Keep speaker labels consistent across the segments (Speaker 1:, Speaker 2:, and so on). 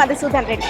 Speaker 1: మధుసూదన్ రెడ్డి.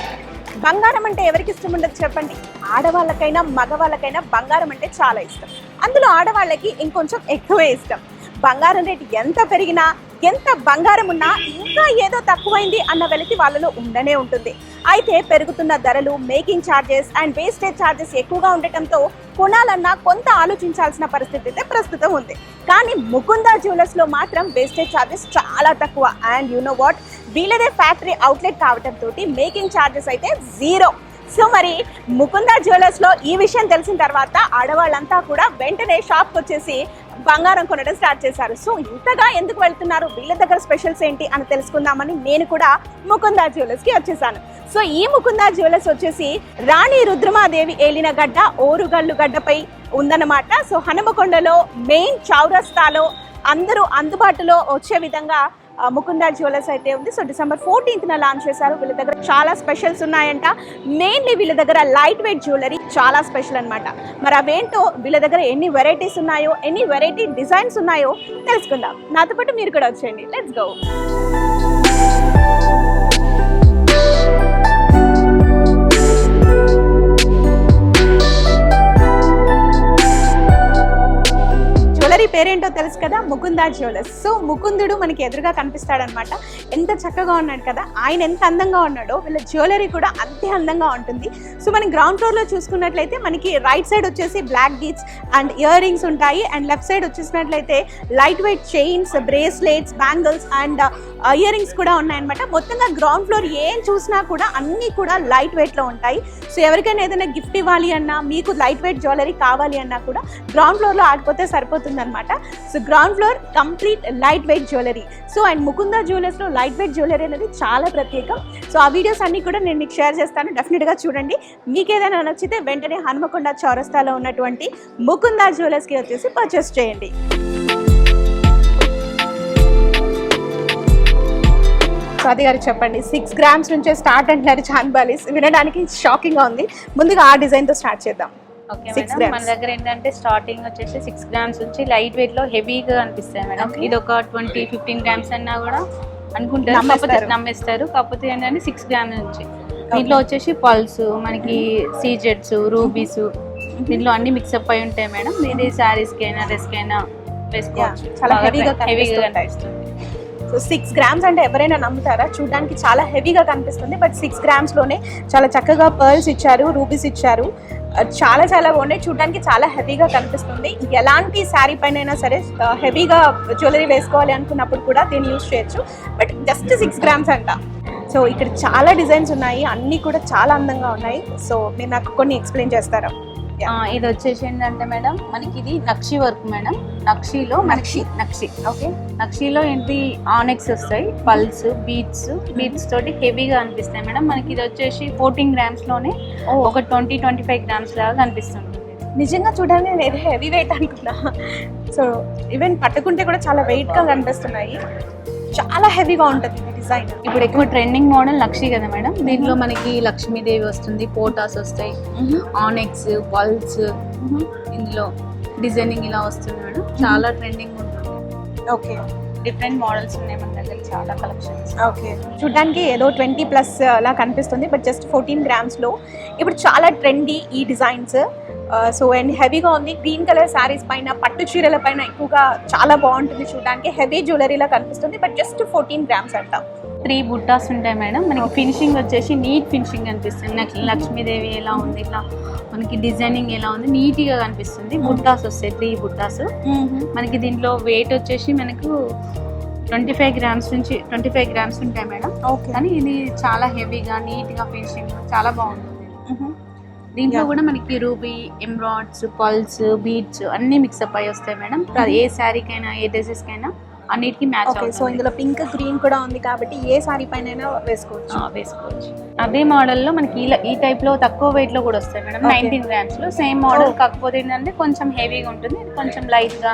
Speaker 1: బంగారం అంటే ఎవరికి ఇష్టం ఉండదు చెప్పండి. ఆడవాళ్ళకైనా మగవాళ్ళకైనా బంగారం అంటే చాలా ఇష్టం. అందులో ఆడవాళ్ళకి ఇంకొంచెం ఎక్కువే ఇష్టం. బంగారం రేటు ఎంత పెరిగినా ఎంత బంగారం ఉన్నా ఇంకా ఏదో తక్కువైంది అన్న వెలితి వాళ్ళలో ఉండనే ఉంటుంది. అయితే పెరుగుతున్న ధరలు making charges and wastage charges ఎక్కువగా ఉండటంతో కొనాలన్నా కొంత ఆలోచించాల్సిన పరిస్థితి అయితే ప్రస్తుతం ఉంది. కానీ ముకుందా జ్యువెలర్స్లో మాత్రం వేస్టేజ్ ఛార్జెస్ చాలా తక్కువ. అండ్ యు నో వాట్ వీళ్ళదే ఫ్యాక్టరీ అవుట్లెట్ కావడంతో మేకింగ్ ఛార్జెస్ అయితే జీరో సో మరి ముకుందా జ్యువెలర్స్లో ఈ విషయం తెలిసిన తర్వాత ఆడవాళ్ళంతా కూడా వెంటనే షాప్కి వచ్చేసి బంగారం కొనడం స్టార్ట్ చేశారు. సో ఇంతగా ఎందుకు వెళ్తున్నారు? వీళ్ళ దగ్గర స్పెషల్స్ ఏంటి అని తెలుసుకుందామని నేను కూడా ముకుందా జ్యువెలర్స్కి వచ్చేసాను. సో ఈ ముకుందా జ్యువెలర్స్ వచ్చేసి రాణి రుద్రమాదేవి ఏలిన గడ్డ ఓరుగల్లు గడ్డపై ఉందన్నమాట. సో హనుమకొండలో మెయిన్ చౌరస్తాలో అందరూ అందుబాటులో వచ్చే విధంగా ముకుందా జ్యువెలర్స్ అయితే ఉంది. సో డిసెంబర్ ఫోర్టీన్త్న లాంచ్ చేశారు. వీళ్ళ దగ్గర చాలా స్పెషల్స్ ఉన్నాయంట. మెయిన్లీ వీళ్ళ దగ్గర లైట్ వెయిట్ జ్యువెలరీ చాలా స్పెషల్ అనమాట మరి అవేంటో వీళ్ళ దగ్గర ఎన్ని వెరైటీస్ ఉన్నాయో ఎన్ని వెరైటీ డిజైన్స్ ఉన్నాయో తెలుసుకుందాం. నాతో పాటు మీరు కూడా వచ్చేయండి. లెట్స్ గో తెలుసు కదా ముకుందా జ్యువెలర్స్. సో ముకుందుడు మనకి ఎదురుగా కనిపిస్తాడనమాట. ఎంత చక్కగా ఉన్నాడు కదా ఆయన ఎంత అందంగా ఉన్నాడో వీళ్ళ జ్యువెలరీ కూడా అంతే అందంగా ఉంటుంది. సో మనం గ్రౌండ్ ఫ్లోర్లో చూసుకున్నట్లయితే మనకి రైట్ సైడ్ వచ్చేసి black beads and ear rings ఉంటాయి. And left side వచ్చేసినట్లయితే light weight chains bracelets bangles and ear rings కూడా ఉన్నాయన్నమాట. మొత్తంగా గ్రౌండ్ ఫ్లోర్ ఏం చూసినా కూడా అన్నీ కూడా లైట్ వెయిట్లో ఉంటాయి. సో ఎవరికైనా ఏదైనా గిఫ్ట్ ఇవ్వాలి అన్నా మీకు లైట్ వెయిట్ జ్యువెలరీ కావాలి అన్నా కూడా గ్రౌండ్ ఫ్లోర్లో ఆడిపోతే సరిపోతుంది అనమాట so ground floor complete light weight jewellery. So and Mukunda జ్యువెలర్స్లో light weight jewellery అనేది చాలా ప్రత్యేకం. సో ఆ వీడియోస్ అన్నీ కూడా నేను మీకు షేర్ చేస్తాను. డెఫినెట్గా చూడండి. మీకు ఏదైనా నచ్చితే వెంటనే హనుమకొండ చౌరస్తాలో ఉన్నటువంటి ముకుంద జ్యువెలర్స్కి వచ్చేసి పర్చేస్ చేయండి. స్వాతి గారు చెప్పండి. సిక్స్ గ్రామ్స్ నుంచే స్టార్ట్ అంటున్నారు చాన్బాలీస్ వినడానికి షాకింగ్గా ఉంది. ముందుగా ఆ డిజైన్తో స్టార్ట్ చేద్దాం. Grams.
Speaker 2: మన దగ్గర ఏంటంటే స్టార్టింగ్ వచ్చేసి సిక్స్ గ్రామ్స్ నుంచి లైట్ వెయిట్లో హెవీగా అనిపిస్తాయి మేడం. ఇది ఒక ట్వంటీ ఫిఫ్టీన్ గ్రామ్స్ అన్నా కూడా అనుకుంటారు. కాకపోతే నమ్మేస్తారు. కాకపోతే ఏంటంటే సిక్స్ గ్రామ్స్ నుంచి. దీంట్లో వచ్చేసి పల్స్ మనకి సీజెట్స్ రూబీస్ దీంట్లో అన్ని మిక్సప్ అయి ఉంటాయి మేడం. ఇది శారీస్కి అయినా డ్రెస్కి అయినా వేసుకోవచ్చు.
Speaker 1: చాలా
Speaker 2: హెవీగా
Speaker 1: కనిపిస్తుంటాయి.
Speaker 2: కనిపిస్తుంది.
Speaker 1: సో సిక్స్ గ్రామ్స్ అంటే ఎవరైనా నమ్ముతారా? చూడడానికి చాలా హెవీగా కనిపిస్తుంది బట్ సిక్స్ గ్రామ్స్లోనే చాలా చక్కగా పర్ల్స్ ఇచ్చారు రూబీస్ ఇచ్చారు. చాలా చాలా బాగున్నాయి. చూడడానికి చాలా హెవీగా కనిపిస్తుంది. ఎలాంటి శారీ పైన అయినా సరే హెవీగా జ్యువెలరీ వేసుకోవాలి అనుకున్నప్పుడు కూడా దీన్ని యూజ్ చేయొచ్చు. బట్ జస్ట్ సిక్స్ గ్రామ్స్ అంట. సో ఇక్కడ చాలా డిజైన్స్ ఉన్నాయి. అన్నీ కూడా చాలా అందంగా ఉన్నాయి. సో మీరు నాకు కొన్ని ఎక్స్ప్లెయిన్ చేస్తారా?
Speaker 2: ఇది వచ్చేసి ఏంటంటే మేడం మనకి ఇది నక్షి వర్క్ మేడం. నక్షిలో మనకి నక్షి.
Speaker 1: ఓకే?
Speaker 2: నక్షిలో ఏంటి ఆనెక్స్ వస్తాయి పల్స్ బీట్స్ బీట్స్ తోటి హెవీగా అనిపిస్తాయి మేడం. మనకి ఇది వచ్చేసి ఫోర్టీన్ గ్రామ్స్లోనే ఒక ట్వంటీ ట్వంటీ ఫైవ్ గ్రామ్స్ లాగా కనిపిస్తుంది
Speaker 1: నిజంగా చూడడానికి నేను హెవీ వెయిట్ అనుకున్నా. సో ఈవెన్ పట్టుకుంటే కూడా చాలా వెయిట్గా కనిపిస్తున్నాయి. చాలా హెవీగా ఉంటుంది డిజైన్.
Speaker 2: ఇప్పుడు ఎక్కువ ట్రెండింగ్ మోడల్ నక్షి కదా మేడం? దీంట్లో మనకి లక్ష్మీదేవి వస్తుంది పోటాస్ వస్తాయి ఆనెక్స్ పల్స్ ఇందులో డిజైనింగ్ ఇలా వస్తుంది మేడం. చాలా ట్రెండింగ్ ఉంటుంది.
Speaker 1: ఓకే.
Speaker 2: డిఫరెంట్ మోడల్స్ ఉన్నాయి మన దగ్గర చాలా కలెక్షన్స్
Speaker 1: ఓకే. చూడడానికి ఏదో ట్వంటీ ప్లస్ లా కనిపిస్తుంది. బట్ జస్ట్ ఫోర్టీన్ గ్రామ్స్లో ఇప్పుడు చాలా ట్రెండీ ఈ డిజైన్స్. సో అండ్ హెవీగా ఉంది. గ్రీన్ కలర్ శారీస్ పైన పట్టు చీరల పైన ఎక్కువగా చాలా బాగుంటుంది చూడడానికి. హెవీ జ్యువెలరీలా కనిపిస్తుంది బట్ జస్ట్ ఫోర్టీన్ గ్రామ్స్ అంట.
Speaker 2: త్రీ బుట్టాస్ ఉంటాయి మేడం. మనకి ఫినిషింగ్ వచ్చేసి నీట్ ఫినిషింగ్ కనిపిస్తుంది. లక్- లక్ష్మీదేవి ఎలా ఉంది ఇట్లా మనకి డిజైనింగ్ ఎలా ఉంది నీట్గా కనిపిస్తుంది బుట్టాస్ వస్తాయి త్రీ బుట్టాస్. మనకి దీంట్లో వెయిట్ వచ్చేసి మనకు ట్వంటీ ఫైవ్ గ్రామ్స్ నుంచి ట్వంటీ ఫైవ్ గ్రామ్స్ ఉంటాయి మేడం.
Speaker 1: ఓకే
Speaker 2: కానీ ఇది చాలా హెవీగా నీట్గా ఫినిషింగ్ చాలా బాగుంటుంది. దీంట్లో. కూడా మనకి రూబీ ఎంబ్రాయిడ్స్ పల్స్ బీట్స్ అన్ని మిక్సప్ అయి వస్తాయి మేడం. ఏ శారీకైనా ఏ డ్రెస్సెస్ కైనా అన్నిటికీ మ్యాచ్
Speaker 1: ఓకే సో
Speaker 2: అవుతుంది.
Speaker 1: ఇందులో పింక్ గ్రీన్ కూడా ఉంది కాబట్టి ఏ సారీ పైన వేసుకోవచ్చు.
Speaker 2: వేసుకోవచ్చు. అదే మోడల్లో మనకి ఇలా ఈ టైప్లో తక్కువ వెయిట్లో కూడా వస్తాయి మేడం. నైన్టీన్ గ్రామ్స్లో సేమ్ మోడల్
Speaker 1: Oh.
Speaker 2: కాకపోతే ఏంటంటే కొంచెం హెవీగా ఉంటుంది. కొంచెం లైట్గా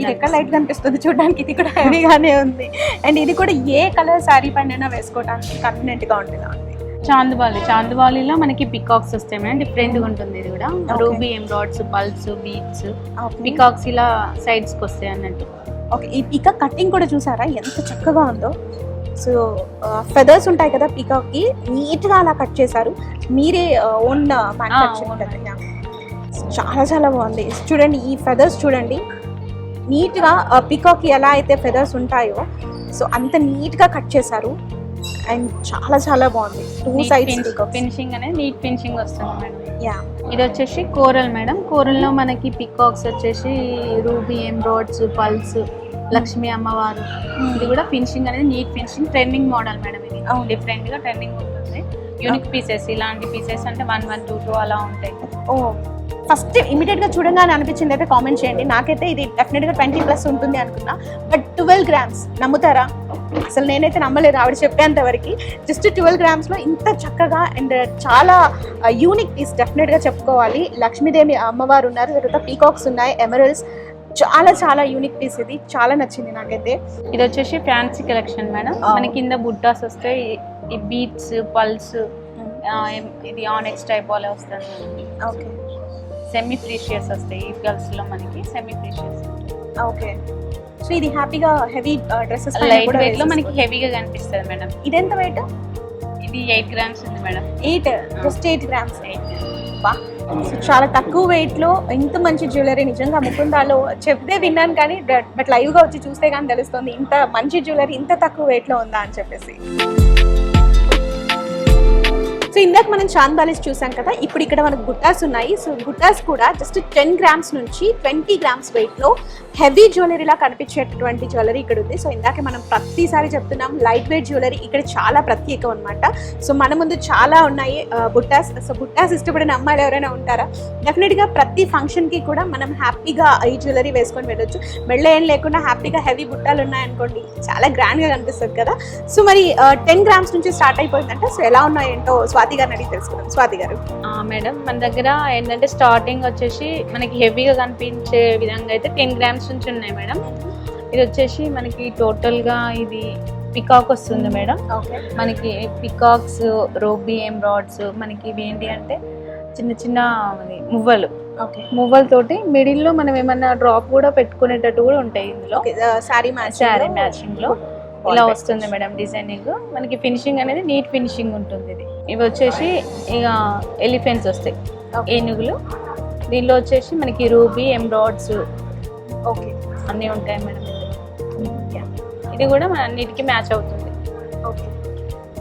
Speaker 1: ఇది ఎక్కడ లైట్ కనిపిస్తుంది చూడడానికి? ఇది కూడా హెవీగానే ఉంది. అండ్ ఇది కూడా ఏ కలర్ శారీ పైన వేసుకోవడానికి కన్వీనెంట్గా ఉంటుంది?
Speaker 2: చాందుబాలి చాందుబాలిలో మనకి పికాక్స్ వస్తాయి మేడం. డిఫరెంట్గా ఉంటుంది ఇది కూడా. రూబీ ఎంబ్రాయిడ్స్ పల్స్ బీట్స్ పికాక్స్ ఇలా సైడ్స్కి వస్తాయి అన్నట్టు.
Speaker 1: ఓకే ఈ పిక కటింగ్ కూడా చూసారా? ఎంత చక్కగా ఉందో. సో ఫెదర్స్ ఉంటాయి కదా పీకాక్కి. నీట్గా అలా కట్ చేశారు. మీరే ఓన్ మ్యానుఫ్యాక్చరింగ్ Yeah. చాలా చాలా బాగుంది. చూడండి ఈ ఫెదర్స్ చూడండి. నీట్గా పీకాక్కి ఎలా అయితే ఫెదర్స్ ఉంటాయో. సో అంత నీట్గా కట్ చేశారు. అండ్ చాలా చాలా బాగుంది. టూ సైడ్స్
Speaker 2: ఫినిషింగ్ అనేది నీట్ ఫినిషింగ్ వస్తుంది మేడం.
Speaker 1: యా
Speaker 2: ఇది వచ్చేసి కోరల్ మేడం. కోరల్లో మనకి పికాక్స్ వచ్చేసి రూబీ ఎంబ్రాయిడ్స్ పల్స్ లక్ష్మీ అమ్మవారు. ఇది కూడా ఫినిషింగ్ అనేది neat finishing trending model madam ఇది. డిఫరెంట్గా ట్రెండింగ్ ఉంటుంది. యూనిక్ పీసెస్ ఇలాంటి పీసెస్ అంటే వన్ వన్ టూ టూ అలా ఉంటాయి.
Speaker 1: ఓ. ఫస్ట్ ఇమీడియట్గా చూడగానే అనిపించింది అయితే కామెంట్ చేయండి. నాకైతే ఇది డెఫినెట్గా ట్వంటీ ప్లస్ ఉంటుంది అనుకున్నా. బట్ ట్వెల్వ్ గ్రామ్స్ నమ్ముతారా? అసలు నేనైతే నమ్మలేదు ఆవిడ చెప్పేంత వరకు. జస్ట్ ట్వెల్వ్ గ్రామ్స్లో ఇంత చక్కగా అండ్ చాలా యూనిక్ పీస్ డెఫినెట్గా చెప్పుకోవాలి. లక్ష్మీదేవి అమ్మవారు ఉన్నారు తర్వాత పీకాక్స్ ఉన్నాయి ఎమరల్స్ చాలా చాలా యూనిక్ పీస్ ఇది. చాలా నచ్చింది నాకైతే.
Speaker 2: ఇది వచ్చేసి ఫ్యాన్సీ కలెక్షన్ మేడం. మన కింద బుట్టాస్ వస్తాయి. ఈ బీట్స్ పల్స్ ఇది ఆనెక్స్ టైప్ వాళ్ళే వస్తుంది
Speaker 1: ఓకే
Speaker 2: సెమీ ప్రీషియస్ వస్తాయి. ఈ గర్ల్స్లో మనకి సెమీ ప్రీషియస్
Speaker 1: ఓకే. సో ఇది హ్యాపీగా హెవీ డ్రెస్సెస్
Speaker 2: లైట్ వెయిట్లో మనకి హెవీగా కనిపిస్తుంది మేడం.
Speaker 1: ఇదెంత వెయిట్?
Speaker 2: ఇది ఎయిట్ గ్రామ్స్ ఉంది madam.
Speaker 1: Eight? Just eight grams.
Speaker 2: Eight
Speaker 1: బా సో చాలా తక్కువ వెయిట్లో ఇంత మంచి జ్యువెలరీ నిజంగా ముకుందాలో చెప్తే విన్నాను కానీ బట్ లైవ్గా వచ్చి చూస్తే కానీ తెలుస్తుంది ఇంత మంచి జ్యువెలరీ ఇంత తక్కువ వెయిట్లో ఉందా అని చెప్పేసి. సో ఇందాక మనం చాంద్ బాలిస్ చూసాం కదా ఇప్పుడు ఇక్కడ మనకు గుట్టాస్ ఉన్నాయి. సో గుట్టాస్ కూడా జస్ట్ టెన్ గ్రామ్స్ నుంచి ట్వంటీ గ్రామ్స్ వెయిట్లో హెవీ జ్యువెలరీలా కనిపించేటటువంటి జ్యువెలరీ ఇక్కడ ఉంది. సో ఇందాక మనం ప్రతిసారి చెప్తున్నాం లైట్ వెయిట్ జ్యువెలరీ ఇక్కడ చాలా ప్రత్యేకం అనమాట సో మన ముందు చాలా ఉన్నాయి uh, బుట్టాస్ సో బుట్టాస్ ఇష్టపడిన అమ్మాయిలు ఎవరైనా ఉంటారా? డెఫినెట్గా ప్రతి ఫంక్షన్కి కూడా మనం హ్యాపీగా ఈ జ్యువెలరీ వేసుకొని వెళ్ళొచ్చు. మెళ్ళ ఏం లేకుండా హ్యాపీగా హెవీ బుట్టాలు ఉన్నాయనుకోండి చాలా గ్రాండ్గా కనిపిస్తుంది కదా. సో మరి uh, టెన్ గ్రామ్స్ నుంచి స్టార్ట్ అయిపోయిందంటే సో ఎలా ఉన్నాయేంటో స్వాతి గారిని అడిగి తెలుసుకుందాం. స్వాతి గారు.
Speaker 2: మేడం మన దగ్గర ఏంటంటే స్టార్టింగ్ వచ్చేసి మనకి హెవీగా కనిపించే విధంగా అయితే టెన్ గ్రామ్స్ నుంచి ఉన్నాయి మేడం. ఇది వచ్చేసి మనకి టోటల్గా ఇది పికాక్ వస్తుంది మేడం. మనకి పికాక్స్ రోబీ ఎంబ్రాయిడ్స్ మనకి ఇవి ఏంటి అంటే చిన్న చిన్న మువ్వలు.
Speaker 1: ఓకే.
Speaker 2: మువ్వలతోటి మిడిల్లో మనం ఏమన్నా డ్రాప్ కూడా పెట్టుకునేటట్టు కూడా ఉంటాయి ఇందులో.
Speaker 1: శారీ
Speaker 2: మ్యాచింగ్లో. ఇలా వస్తుంది మేడం డిజైనింగ్. మనకి ఫినిషింగ్ అనేది నీట్ ఫినిషింగ్ ఉంటుంది ఇది. ఇవి వచ్చేసి ఇక ఎలిఫెంట్స్ వస్తాయి. ఏనుగులు. దీనిలో వచ్చేసి మనకి రూబీ ఎంబ్రాయిడ్స్
Speaker 1: ఓకే
Speaker 2: అన్నీ ఉంటాయి మేడం ఇది కూడా మన అన్నిటికీ మ్యాచ్ అవుతుంది.
Speaker 1: ఓకే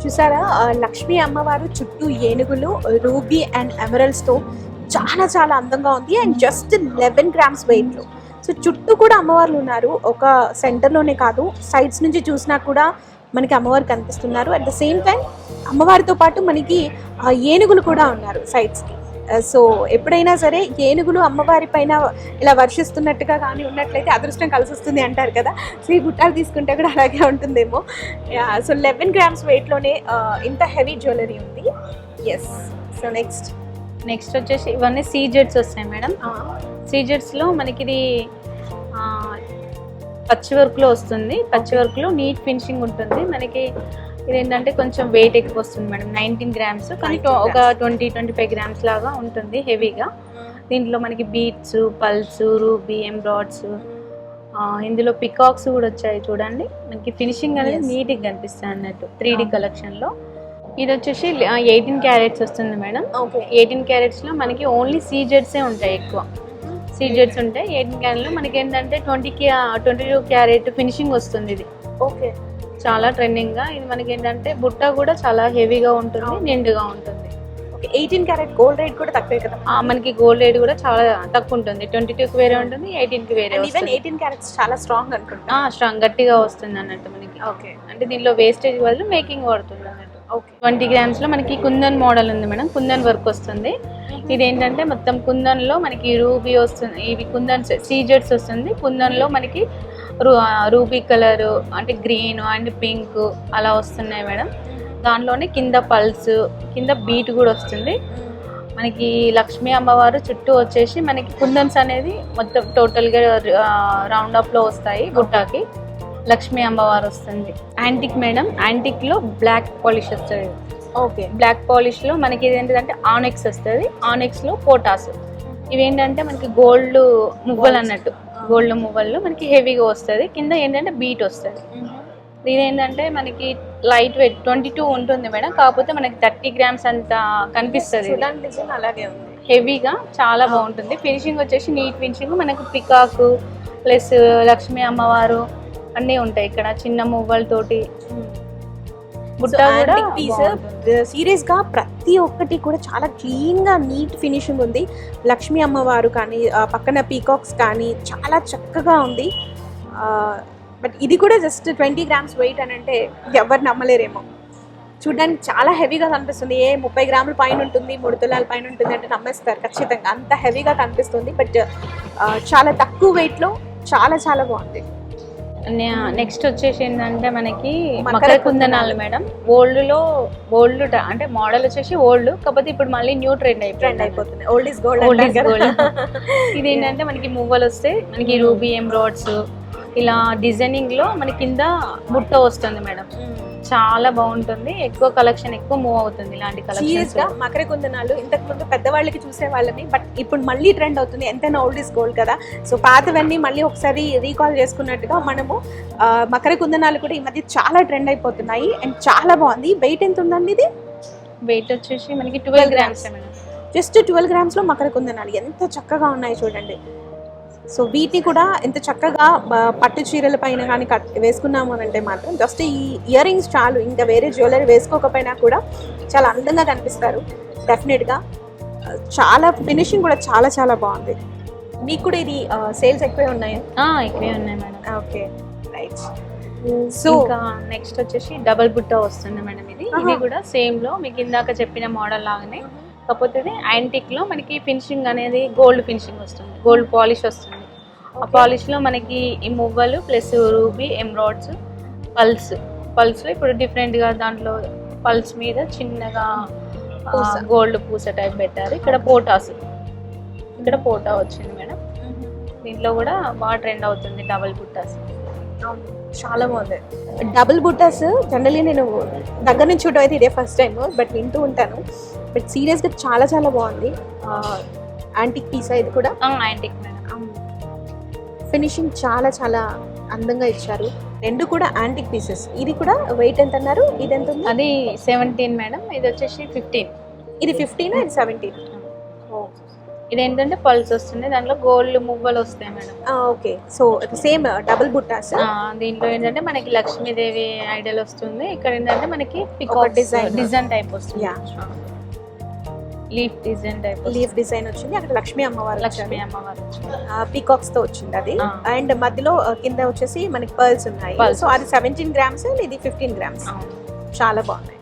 Speaker 1: చూసారా? లక్ష్మీ అమ్మవారు చుట్టూ ఏనుగులు రూబీ అండ్ ఎమరల్స్తో చాలా చాలా అందంగా ఉంది. అండ్ జస్ట్ లెవెన్ గ్రామ్స్ వెయిట్లో. సో చుట్టూ కూడా అమ్మవార్లు ఉన్నారు. ఒక center లోనే కాదు సైడ్స్ నుంచి చూసినా కూడా మనకి అమ్మవారు కనిపిస్తున్నారు. అట్ ద సేమ్ టైం అమ్మవారితో పాటు మనకి ఏనుగులు కూడా ఉన్నారు sides కి. సో ఎప్పుడైనా సరే ఏనుగులు అమ్మవారి పైన ఇలా వర్షిస్తున్నట్టుగా కానీ ఉన్నట్లయితే అదృష్టం కలిసి వస్తుంది అంటారు కదా. సో ఈ బుట్టాలు తీసుకుంటే కూడా అలాగే ఉంటుందేమో. సో లెవెన్ గ్రామ్స్ వెయిట్లోనే ఇంత హెవీ జ్యువెలరీ ఉంది. ఎస్ సో నెక్స్ట్
Speaker 2: నెక్స్ట్ వచ్చేసి ఇవన్నీ సీజెట్స్ వస్తాయి మేడం. సీజెట్స్లో మనకి ఇది పచ్చి వర్క్లో వస్తుంది. పచ్చి వర్క్లో నీట్ ఫినిషింగ్ ఉంటుంది. మనకి ఇది ఏంటంటే కొంచెం వెయిట్ ఎక్కువ వస్తుంది మేడం. నైన్టీన్ గ్రామ్స్ కానీ
Speaker 1: 19
Speaker 2: ఒక ట్వంటీ ట్వంటీ ఫైవ్ గ్రామ్స్ లాగా ఉంటుంది హెవీగా దీంట్లో మనకి బీట్స్ పల్స్ రూబీ ఎంబ్రాయిడ్స్ ఇందులో పికాక్స్ కూడా వచ్చాయి చూడండి. మనకి ఫినిషింగ్ అనేది. నీట్గా కనిపిస్తుంది అన్నట్టు త్రీ డి
Speaker 1: Ah.
Speaker 2: కలెక్షన్లో. ఇది వచ్చేసి ఎయిటీన్ క్యారెట్స్ వస్తుంది మేడం. ఎయిటీన్ క్యారెట్స్లో మనకి ఓన్లీ సీజెడ్సే ఉంటాయి ఎక్కువ. సీజెడ్స్ ఉంటాయి. ఎయిటీన్ క్యారెట్లో మనకి ఏంటంటే twenty twenty two carat finishing వస్తుంది ఇది.
Speaker 1: ఓకే.
Speaker 2: చాలా ట్రెండింగ్గా ఇది మనకి ఏంటంటే బుట్ట కూడా చాలా హెవీగా ఉంటుంది. నిండుగా ఉంటుంది.
Speaker 1: ఎయిటీన్ క్యారెట్ గోల్డ్ రేట్ కూడా తక్కువే కదా?
Speaker 2: మనకి గోల్డ్ రేట్ కూడా చాలా తక్కువ ఉంటుంది. ట్వంటీ కి వేరే ఉంటుంది ఎయిటీన్కి వేరే
Speaker 1: ఈవెన్ ఎయిటీన్ క్యారెట్స్ చాలా స్ట్రాంగ్ అనుకుంటా.
Speaker 2: స్ట్రాంగ్ గట్టిగా వస్తుంది అన్నట్టు మనకి.
Speaker 1: ఓకే.
Speaker 2: అంటే దీనిలో వేస్టేజ్ బదులు మేకింగ్ పడుతుంది అన్నట్టు ట్వంటీ గ్రామ్స్లో మనకి కుందన్ మోడల్ ఉంది మేడం. కుందన్ వర్క్ వస్తుంది. ఇది ఏంటంటే మొత్తం కుందన్లో మనకి రూబీ వస్తుంది. ఇవి కుందన్ సీజెట్స్ వస్తుంది. కుందన్లో మనకి రూ- రూబీ కలర్ అంటే గ్రీన్ అండ్ పింక్ అలా వస్తున్నాయి మేడం. దానిలోనే కింద పల్స్ కింద బీట్ కూడా వస్తుంది. మనకి లక్ష్మీ అమ్మవారు చుట్టూ వచ్చేసి మనకి కుందన్స్ అనేది మొత్తం టోటల్గా రౌండ్ అప్లో వస్తాయి బుట్టాకి. లక్ష్మీ అమ్మవారు వస్తుంది. యాంటిక్ మేడం యాంటిక్లో బ్లాక్ పాలిష్ వస్తుంది.
Speaker 1: ఓకే.
Speaker 2: బ్లాక్ పాలిష్లో మనకి ఇది ఏంటంటే ఆనెక్స్ వస్తుంది. ఆనెక్స్లో పోటాస్ ఇవేంటంటే మనకి గోల్డ్ మువ్వలు అన్నట్టు. గోల్డ్ మువ్వల్లో మనకి హెవీగా వస్తుంది. కింద ఏంటంటే బీట్ వస్తుంది. ఇది ఏంటంటే మనకి లైట్ వెయిట్ ట్వంటీ టూ ఉంటుంది మేడం. కాకపోతే మనకి థర్టీ గ్రామ్స్ అంత కనిపిస్తుంది
Speaker 1: అలాగే ఉంది.
Speaker 2: హెవీగా చాలా బాగుంటుంది. ఫినిషింగ్ వచ్చేసి నీట్ ఫినిషింగ్ మనకు పికాక్ ప్లస్ లక్ష్మీ అమ్మవారు అన్నీ ఉంటాయి ఇక్కడ చిన్న మువ్వలతోటి. బుట్ట కూడా
Speaker 1: పీస్. సీరియస్గా ప్రతి ఒక్కటి కూడా చాలా క్లీన్గా నీట్ ఫినిషింగ్ ఉంది. లక్ష్మీ అమ్మవారు కానీ పక్కన పీకాక్స్ కానీ చాలా చక్కగా ఉంది. బట్ ఇది కూడా జస్ట్ ట్వంటీ గ్రామ్స్ వెయిట్ అని అంటే ఎవరు నమ్మలేరేమో. చూడడానికి చాలా హెవీగా కనిపిస్తుంది. ఏ ముప్పై గ్రాముల పైన ఉంటుంది మూడు తులాల పైన ఉంటుంది అంటే నమ్మేస్తారు ఖచ్చితంగా. అంత హెవీగా కనిపిస్తుంది. బట్ చాలా తక్కువ weight లో చాలా చాలా బాగుంది.
Speaker 2: నెక్స్ట్ వచ్చేసి ఏంటంటే మనకి
Speaker 1: మకర కుందనాలు.
Speaker 2: మేడం. ఓల్డ్లో ఓల్డ్ అంటే మోడల్ వచ్చేసి ఓల్డ్ కాకపోతే ఇప్పుడు మళ్ళీ న్యూ ట్రెండ్
Speaker 1: అయిపోతుంది. Old is gold
Speaker 2: gold. ఇది ఏంటంటే మనకి మువ్వలు వస్తాయి మనకి రూబీ ఎంబ్రాయిడ్స్ ఇలా డిజైనింగ్లో మన కింద బుట్ట వస్తుంది మేడం. చాలా బాగుంటుంది. ఎక్కువ కలెక్షన్ ఎక్కువ మూవ్ అవుతుంది ఇలాంటి
Speaker 1: సీరియస్ కలెక్షన్స్గా మకర కుందనాలు. ఇంతకు ముందు పెద్దవాళ్ళకి చూసే వాళ్ళని బట్ ఇప్పుడు మళ్ళీ ట్రెండ్ అవుతుంది. ఎంతైనా ఓల్డ్ ఇస్ గోల్డ్ కదా. సో పాతవన్నీ మళ్ళీ ఒకసారి రీకాల్ చేసుకున్నట్టుగా మనము మకర కుందనాలు కూడా ఈ మధ్య చాలా ట్రెండ్ అయిపోతున్నాయి. అండ్ చాలా బాగుంది. వెయిట్ ఎంత ఉందండి ఇది?
Speaker 2: వెయిట్ వచ్చేసి మనకి ట్వెల్వ్ గ్రామ్స్
Speaker 1: జస్ట్ ట్వెల్వ్ గ్రామ్స్లో మకర కుందనాలు. ఎంత చక్కగా ఉన్నాయి చూడండి. సో వీటిని కూడా ఎంత చక్కగా పట్టు చీరల పైన కానీ కట్ వేసుకున్నాము అని అంటే మాత్రం జస్ట్ ఈ ఇయర్ రింగ్స్ చాలు. ఇంకా వేరే జ్యువెలరీ వేసుకోకపోయినా కూడా చాలా అందంగా కనిపిస్తారు. డెఫినెట్గా చాలా ఫినిషింగ్ కూడా చాలా చాలా బాగుంది. మీకు కూడా ఇది సేల్స్ ఎక్కువే ఉన్నాయి?
Speaker 2: ఇక్కడే ఉన్నాయి మేడం.
Speaker 1: ఓకే. రైట్
Speaker 2: సో ఇంకా నెక్స్ట్ వచ్చేసి డబల్ బుట్ట వస్తుంది మేడం ఇది. ఇది. కూడా సేమ్లో మీకు ఇందాక చెప్పిన మోడల్ లాగానే. కాకపోతే యాంటిక్లో మనకి ఫినిషింగ్ అనేది గోల్డ్ ఫినిషింగ్ వస్తుంది. గోల్డ్ పాలిష్ వస్తుంది. ఆ పాలిష్లో మనకి ఈ మువ్వలు ప్లస్ రూబీ ఎమ్రాయిడ్స్ పల్స్ పల్స్లో ఇప్పుడు డిఫరెంట్గా దాంట్లో పల్స్ మీద చిన్నగా
Speaker 1: పూస.
Speaker 2: గోల్డ్ పూస టైప్ పెట్టారు. ఇక్కడ పోటాస్ ఇక్కడ పోటా వచ్చింది మేడం. దీంట్లో కూడా బాగా ట్రెండ్ అవుతుంది డబల్ బుట్టాస్
Speaker 1: చాలా బాగుంది. డబుల్ బుట్టాస్ జనరలీ నేను దగ్గర నుంచి చూడడం అయితే ఇదే ఫస్ట్ టైం బట్ వింటూ ఉంటాను. బట్ సీరియస్గా చాలా చాలా బాగుంది. యాంటిక్ పీసా ఇది కూడా?
Speaker 2: Antique madam.
Speaker 1: ఫినిషింగ్ చాలా చాలా అందంగా ఇచ్చారు. రెండు కూడా యాంటిక్ పీసెస్ ఇది కూడా వెయిట్ ఎంత అన్నారు? ఇది ఎంత ఉంది?
Speaker 2: అది సెవెంటీన్ మేడం ఇది వచ్చేసి ఫిఫ్టీన్
Speaker 1: ఇది ఫిఫ్టీన్ ఇది సెవెంటీన్
Speaker 2: ఇది ఏంటంటే పల్స్ వస్తుంది. దాంట్లో గోల్డ్ మువ్వలు వస్తాయి madam
Speaker 1: okay. So same double బుట్టాస్
Speaker 2: దీంట్లో ఏంటంటే మనకి లక్ష్మీదేవి ఐడల్ వస్తుంది. ఇక్కడ ఏంటంటే మనకి పికాక్. డిజైన్ డిజైన్ టైప్ వస్తుంది. Leaf design type
Speaker 1: leaf design వచ్చింది. అక్కడ లక్ష్మీ అమ్మవారు
Speaker 2: లక్ష్మీ అమ్మవారు
Speaker 1: పీకాక్స్తో వచ్చింది అది. అండ్ మధ్యలో కింద వచ్చేసి మనకి పర్ల్స్ ఉన్నాయి. సో అది సెవెంటీన్ గ్రామ్స్ ఇది ఫిఫ్టీన్ గ్రామ్స్. చాలా బాగున్నాయి.